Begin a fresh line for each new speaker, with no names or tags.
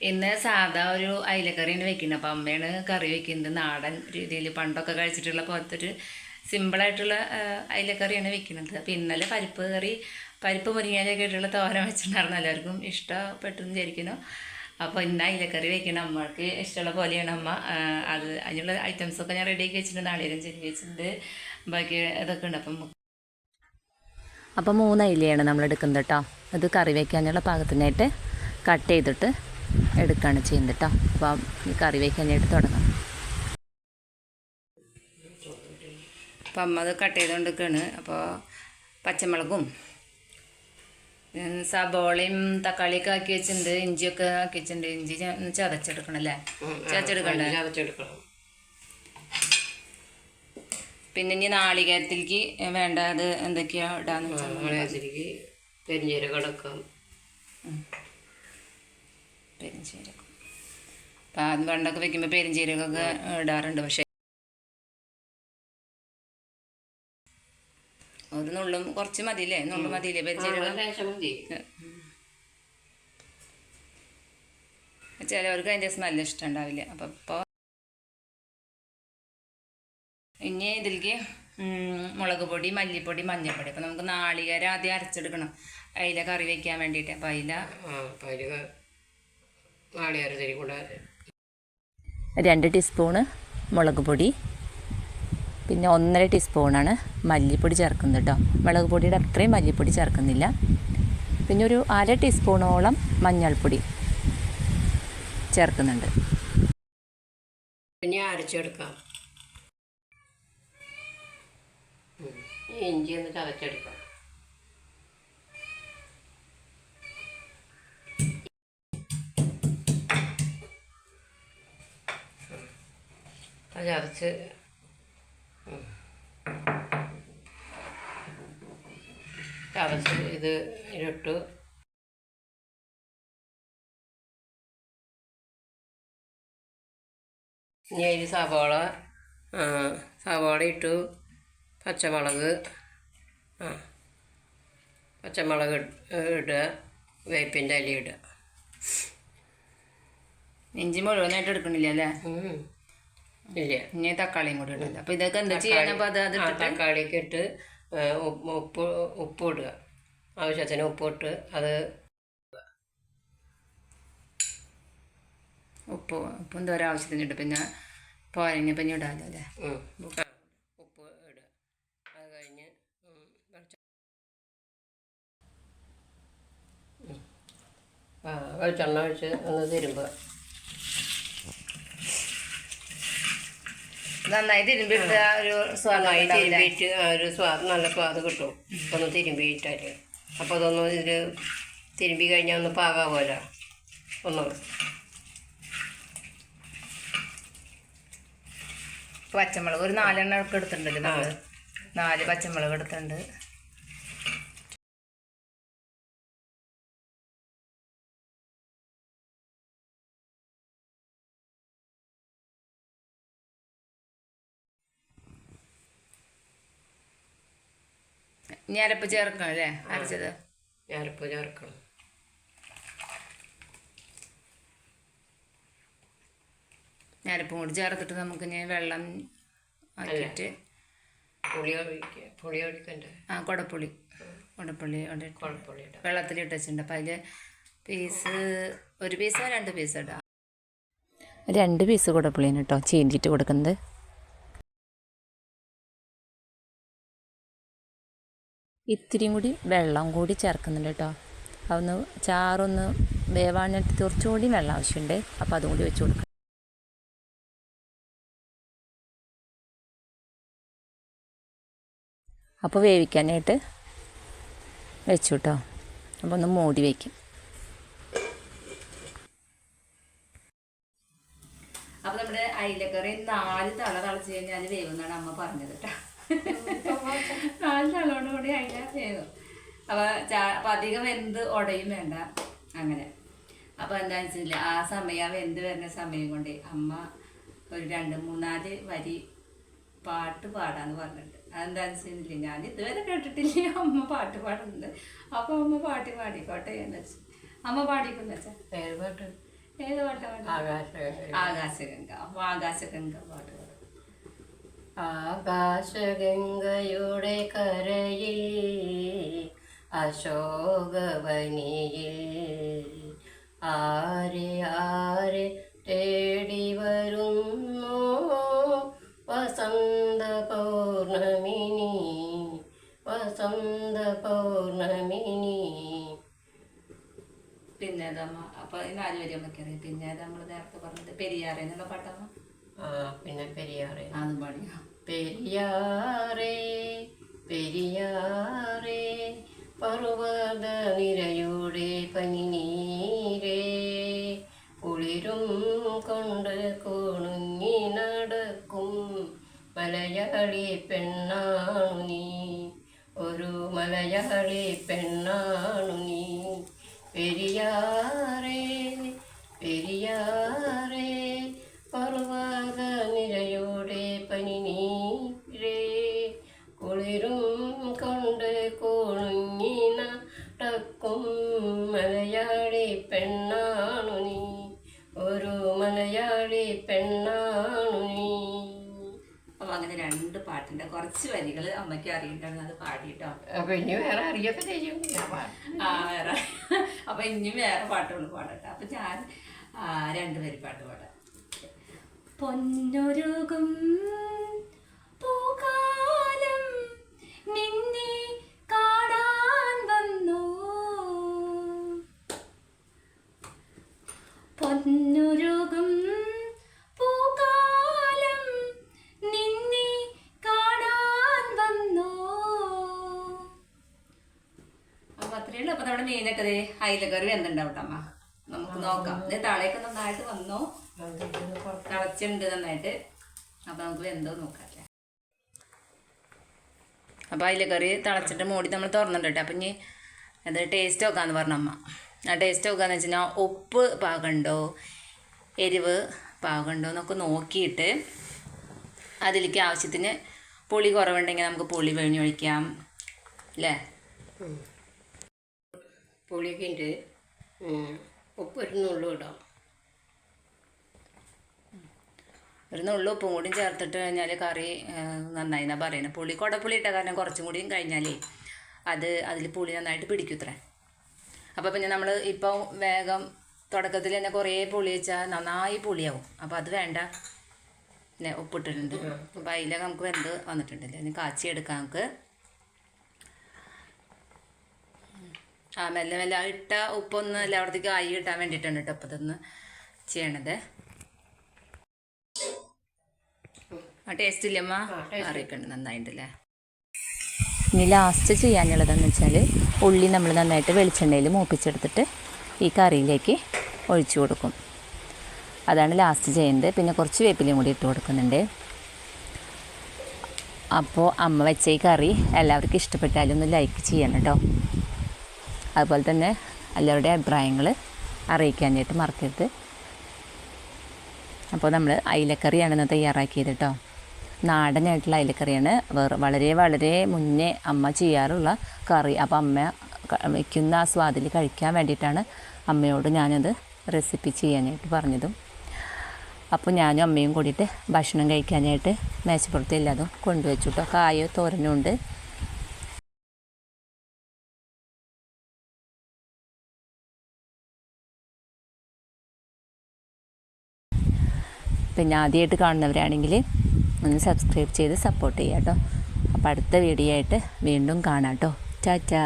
ഇന്ന് സാധാ ഒരു അയിലക്കറിയാണ് വെക്കുന്നത്. അപ്പം അമ്മയാണ് കറി വെക്കുന്നത്. നാടൻ രീതിയിൽ പണ്ടൊക്കെ കഴിച്ചിട്ടുള്ള പോലത്തെ ഒരു സിമ്പിളായിട്ടുള്ള അയിലക്കറിയാണ് വെക്കുന്നത്. അപ്പം ഇന്നലെ പരിപ്പ് കറി പരിപ്പ് മുരിങ്ങയിലൊക്കെ ഇട്ടുള്ള തോരൻ വെച്ചിട്ടുണ്ടായിരുന്നു. എല്ലാവർക്കും ഇഷ്ടപ്പെട്ടെന്ന് വിചാരിക്കുന്നു. അപ്പോൾ ഇന്ന് അയിലക്കറി വെക്കണം അമ്മയ്ക്ക് ഇഷ്ടമുള്ള പോലെയാണ് അമ്മ. അത് അതിനുള്ള ഐറ്റംസൊക്കെ ഞാൻ റെഡിയാക്കി വെച്ചിട്ടുണ്ട്. നാളികേരം ചെരി വെച്ചിട്ടുണ്ട്. ബാക്കി ഇതൊക്കെ ഉണ്ട്. അപ്പം
അപ്പം മൂന്ന് അയിലയാണ് നമ്മൾ എടുക്കുന്നത് കേട്ടോ അത് കറി വയ്ക്കാനുള്ള പാകത്തിനായിട്ട് കട്ട് ചെയ്തിട്ട് എടുക്കുകയാണ് ചെയ്യുന്നത് കേട്ടോ അപ്പം ഈ കറി വയ്ക്കാനായിട്ട് തുടങ്ങാം.
അപ്പം അമ്മ അത് കട്ട് ചെയ്തുകൊണ്ടിരിക്കുകയാണ് അപ്പോൾ പച്ചമുളകും സബോളയും തക്കാളിയൊക്കെ ആക്കി വെച്ചിട്ടുണ്ട്. ഇഞ്ചിയൊക്കെ ആക്കി വെച്ചിട്ടുണ്ട്. ഇഞ്ചി ഞാൻ ഒന്ന് ചതച്ചെടുക്കണം അല്ലേ? ചതച്ചെടുക്കണ്ടേ?
ചതച്ചെടുക്കണം.
പിന്നെ ഇനി നാളികേരത്തിലേക്ക് വേണ്ട അത് എന്തൊക്കെയാ ഇടാന്ന് വെച്ചാൽ
വളയത്തിലേക്ക് പെരിഞ്ഞീരകം അടക്കം
പെരിഞ്ചീരകം. അത് പണ്ടൊക്കെ വെക്കുമ്പോൾ പെരിഞ്ചീരകമൊക്കെ ഇടാറുണ്ട്. പക്ഷേ ഒരു നുള്ളും കുറച്ച് മതിയില്ലേ? നുള്ളും മതിയില്ലേ പെരിഞ്ചീരകം? ചിലവർക്ക് അതിന്റെ സ്മെല്ല് ഇഷ്ടം ഉണ്ടാവില്ല. അപ്പം ഇപ്പോൾ ഇനി ഇതിലേക്ക് മുളക് പൊടി മല്ലിപ്പൊടി മഞ്ഞൾപ്പൊടി. അപ്പം നമുക്ക് നാളികേരം ആദ്യം അരച്ചെടുക്കണം. അതിലെ കറി വയ്ക്കാൻ വേണ്ടിയിട്ട്. അപ്പം അതില
ആ അപ്പം അതിൽ നാളികേരത്തിരി കൂടെ
രണ്ട് ടീസ്പൂണ് മുളക് പൊടി. പിന്നെ ഒന്നര ടീസ്പൂണാണ് മല്ലിപ്പൊടി ചേർക്കുന്നത് കേട്ടോ മുളക് പൊടിയുടെ അത്രയും മല്ലിപ്പൊടി ചേർക്കുന്നില്ല. പിന്നെ ഒരു അര ടീസ്പൂണോളം മഞ്ഞൾപ്പൊടി ചേർക്കുന്നുണ്ട്.
പിന്നെ അരച്ചെടുക്കാം. ഇഞ്ചി ഒന്ന് ചതച്ചെടുക്കാം. അത് ചതച്ച്. ചതച്ച് ഇത് ഇതിലിട്ട് ഇനി അതിൽ സവാള സവാള ഇട്ടു. പച്ചമുളക് ആ പച്ചമുളക് ഇട്- ഇടുക. വേപ്പിന്റെ ഇല ഇടുക.
ഇഞ്ചി മുഴുവനായിട്ട് എടുക്കണില്ല അല്ലേ.
ഇല്ല?
ഇനി തക്കാളിയും കൂടി ഇടില്ല അപ്പൊ ഇതൊക്കെ എന്താ ചെയ്യണം അപ്പൊ അത് അത്
തക്കാളിക്ക് ഇട്ട് ഉപ്പ് ഉപ്പ് ഇടുക. ആവശ്യത്തിന് ഉപ്പ് ഇട്ട് അത്
ഉപ്പ് ഉപ്പ് എന്തോ ആവശ്യത്തിന് ഇട്ട്. പിന്നെ പോരഞ്ഞ പിന്നെ ഇടാമല്ലോ അല്ലേ?
ഉപ്പ്. ഇടുക. അത് കഴിഞ്ഞ് വെളിച്ചെണ്ണ ഒഴിച്ച് ഒന്ന് തിരുമ്പുക.
നന്നായി തിരുമ്പിട്ട ഒരു
നന്നായി തിരുമ്പിയിട്ട് ആ ഒരു സ്വാദ് നല്ല സ്വാദ് കിട്ടും. ഒന്ന് തിരുമ്പിയിട്ടാൽ അപ്പോൾ അതൊന്ന് ഇതിൽ തിരുമ്പി കഴിഞ്ഞാൽ ഒന്ന് പാകാവുമല്ലോ. ഒന്ന്.
പച്ചമുളക് ഒരു നാലെണ്ണം ഒക്കെ എടുത്തിട്ടുണ്ടല്ലോ നാല് നാല് പച്ചമുളക് എടുത്തിട്ടുണ്ട്. ഇനി അരപ്പ് ചേർക്കണം അല്ലേ? അരച്ചത്.
അരപ്പ് ചേർക്കണം.
അരപ്പും കൂടി ചേർത്തിട്ട് നമുക്ക് ഇനി വെള്ളം ആക്കിയിട്ട്
പുളി ഒഴിക്കുക പുളി ഒഴിക്കണ്ടേ?
ആ കുടപ്പുളി. കുടപ്പുളി വെള്ളത്തിൽ
കുഴപ്പമില്ല ഇടാം.
വെള്ളത്തിലിട്ട് വെച്ചിട്ടുണ്ട്. അപ്പം അതിൽ പീസ് ഒരു പീസോ രണ്ട് പീസോ ഇടാം?
രണ്ട് പീസ് കുടപ്പുളിയാണ് കേട്ടോ ചീന്തിയിട്ട് കൊടുക്കുന്നത്. ഇത്തിരിയും കൂടി വെള്ളം കൂടി ചേർക്കുന്നുണ്ട് കേട്ടോ. അതൊന്ന് ചാറൊന്ന് വേവാനായിട്ട് കുറച്ചുകൂടി വെള്ളം ആവശ്യമുണ്ട്. അപ്പോൾ അതും കൂടി വെച്ച് കൊടുക്കാം. അപ്പോൾ വേവിക്കാനായിട്ട് വെച്ചു കേട്ടോ. അപ്പോൾ ഒന്ന് മൂടി വയ്ക്കും
അപ്പോൾ നമ്മുടെ അയിലക്കറി നാല് തള തളച്ച് കഴിഞ്ഞാൽ വേവുന്നാണ് അമ്മ പറഞ്ഞത് കേട്ടോ. നാല് കൂടി അയില ചെയ്തു. അപ്പൊ ചാ- അപ്പൊ അധികം വെന്ത് ഉടയും വേണ്ട. അങ്ങനെ. അപ്പൊ എന്താണെന്ന് വെച്ചില്ല ആ സമയം ആ വെന്ത് വരുന്ന സമയം കൊണ്ട് അമ്മ ഒരു രണ്ട് മൂന്നാൽ വരി പാട്ട് പാടാന്ന് പറഞ്ഞിട്ട്. അതെന്താന്ന് വെച്ചില്ല ഞാൻ ഇതുവരെ കേട്ടിട്ടില്ല. അമ്മ പാട്ട് പാടുന്നത്. അപ്പൊ അമ്മ പാട്ട് പാടിക്കോട്ടെ എന്ന് വെച്ചു. അമ്മ പാടിക്കുന്ന വെച്ചാ?
ഏത് പാട്ട്?
ഏത്
ആകാശഗംഗ.
ആകാശഗംഗ. അപ്പൊ ആകാശഗംഗ പാട്ട് പാടും.
ആകാശഗംഗയുടെ കരയിൽ അശോകവനിയിൽ. ആരെ ആരെ തേടി വരുന്നു വസന്ത പൗർണമിനി? വസന്ത പൗർണമിനി.
പിന്നെ അപ്പൊ ഇന്ന് നാല് വരി പിന്നെ നമ്മൾ നേരത്തെ പറഞ്ഞത്? പെരിയാറേന്നുള്ള പാട്ടമ്മ
പിന്നെ പെരിയാറെ.
അതും പാടിയോ
പെരിയാറേ പെരിയാറേ പർവത നിരയുടെ പനിനീരേ കുളിരും കൊണ്ട് കുണുങ്ങി നടക്കും മലയാളി പെണ്ണാണു നീ. ഒരു മലയാളി പെണ്ണാണു നീ. പെരിയാറേ പെരിയാറേ നിരയുടെ പനിനീരേ കുളിരും കൊണ്ട് കുണുങ്ങി നടക്കും. മലയാളി പെണ്ണാണു നീ ഒരു മലയാളി പെണ്ണാണു നീ.
അപ്പൊ അങ്ങനെ രണ്ട് പാട്ടിന്റെ കുറച്ച് വരികൾ അമ്മയ്ക്ക് അറിയിട്ടാണ് അത് പാടിയിട്ടോ?
അപ്പൊ ഇനി വേറെ അറിയൊക്കെ ചെയ്യും
ആ വേറെ. അപ്പൊ ഇനി വേറെ പാട്ടുകൾ പാടട്ടെ. അപ്പൊ ഞാൻ രണ്ട് വരി പാട്ട് പാടാം. പൊന്നൊരുകും പൂക്കാലം നിന്നെ കാണാൻ വന്നു. പൊന്നൊരുകും പൂക്കാലം നിന്നെ കാണാൻ വന്നു. അപ്പൊ അത്രയേ ഉള്ളൂ. അപ്പൊ നമ്മുടെ മീനൊക്കെ ദേ കറി എന്തുണ്ടാവട്ടെ അമ്മ. നമുക്ക് നോക്കാം. ഇത് തളയൊക്കെ നന്നായിട്ട് വന്നു. തിളച്ചുണ്ട് നന്നായിട്ട്. അപ്പൊ നമുക്ക് വെന്തോ നോക്കാം അല്ലേ അതിലെ കറി തിളച്ചിട്ട് മൂടി നമ്മൾ തുറന്നിട്ടുണ്ട് അപ്പൊ ഇനി അത് ടേസ്റ്റ് നോക്കാമെന്ന് പറഞ്ഞ അമ്മ. ആ ടേസ്റ്റ് നോക്കാന്ന് വെച്ച് കഴിഞ്ഞാൽ ഉപ്പ് പാകമുണ്ടോ എരിവ് പാകമുണ്ടോ എന്നൊക്കെ നോക്കിയിട്ട് അതിലേക്ക് ആവശ്യത്തിന് പുളി കുറവുണ്ടെങ്കിൽ നമുക്ക് പുളി പിഴിഞ്ഞൊഴിക്കാം അല്ലേ
പുളിയൊക്കെ ഉണ്ട് ഉപ്പ് ഒരു നുള്ളു ഇടാം
ഒരു നുള്ളു ഉപ്പും കൂടി ചേർത്തിട്ട് കഴിഞ്ഞാൽ കറി നന്നായി എന്നാ പറയുന്നത് പുളി കുടപ്പുളി ഇട്ട കാരണം കുറച്ചും കൂടിയും കഴിഞ്ഞാലേ അത് അതിൽ പുളി നന്നായിട്ട് പിടിക്കൂത്രേ. അപ്പോൾ പിന്നെ നമ്മൾ ഇപ്പോൾ വേഗം തുടക്കത്തിൽ തന്നെ കുറേ പുളി വെച്ചാൽ നന്നായി പുളിയാവും. അപ്പോൾ അത് വേണ്ട. പിന്നെ ഉപ്പിട്ടിട്ടുണ്ട്. അപ്പോൾ അതിലൊക്കെ നമുക്ക് വെന്ത് വന്നിട്ടുണ്ടല്ലേ? ഇനി കാച്ചി എടുക്കാം നമുക്ക്. ആ മെല്ലെ മെല്ലെ ഇട്ട ഉപ്പൊന്ന് എല്ലായിടത്തേക്ക് ആയി കിട്ടാൻ വേണ്ടിയിട്ടാണ് കേട്ടോ അപ്പോൾ ഇതൊന്ന് ചെയ്യണത് ആ ടേസ്റ്റ് ഇല്ലമ്മ അറിയിക്കണ്ട് നന്നായിട്ടല്ലേ?
ഇനി ലാസ്റ്റ് ചെയ്യാനുള്ളതെന്ന് വെച്ചാൽ ഉള്ളി നമ്മൾ നന്നായിട്ട് വെളിച്ചെണ്ണയിൽ മൂപ്പിച്ചെടുത്തിട്ട് ഈ കറിയിലേക്ക് ഒഴിച്ചു കൊടുക്കും. അതാണ് ലാസ്റ്റ് ചെയ്യുന്നത് പിന്നെ കുറച്ച് വേപ്പിലയും കൂടി ഇട്ട് കൊടുക്കുന്നുണ്ട്. അപ്പോൾ അമ്മ വെച്ച ഈ കറി എല്ലാവർക്കും ഇഷ്ടപ്പെട്ടാലും ഒന്ന് ലൈക്ക് ചെയ്യണം കേട്ടോ. അതുപോലെ തന്നെ എല്ലാവരുടെ അഭിപ്രായങ്ങൾ അറിയിക്കാനായിട്ട് മറക്കരുത്. അപ്പോൾ നമ്മൾ അയിലക്കറിയാണ് ഇന്ന് തയ്യാറാക്കിയത് കേട്ടോ. നാടനായിട്ടുള്ള അയിലക്കറിയാണ്. വളരെ വളരെ മുന്നേ അമ്മ ചെയ്യാറുള്ള കറി. അപ്പോൾ അമ്മ വയ്ക്കുന്ന ആ സ്വാദിൽ കഴിക്കാൻ വേണ്ടിയിട്ടാണ് അമ്മയോട് ഞാനത് റെസിപ്പി ചെയ്യാനായിട്ട് പറഞ്ഞതും. അപ്പോൾ ഞാനും അമ്മയും കൂടിയിട്ട് ഭക്ഷണം കഴിക്കാനായിട്ട് മേശപ്പുറത്ത് എല്ലാതും കൊണ്ടുവച്ചു കേട്ടോ കായോ തോരനും ഉണ്ട് പിന്നെ ആദ്യമായിട്ട് കാണുന്നവരാണെങ്കിൽ ഒന്ന് സബ്സ്ക്രൈബ് ചെയ്ത് സപ്പോർട്ട് ചെയ്യാം കേട്ടോ അപ്പോൾ അടുത്ത വീഡിയോ ആയിട്ട് വീണ്ടും കാണാം കേട്ടോ ടാറ്റാ.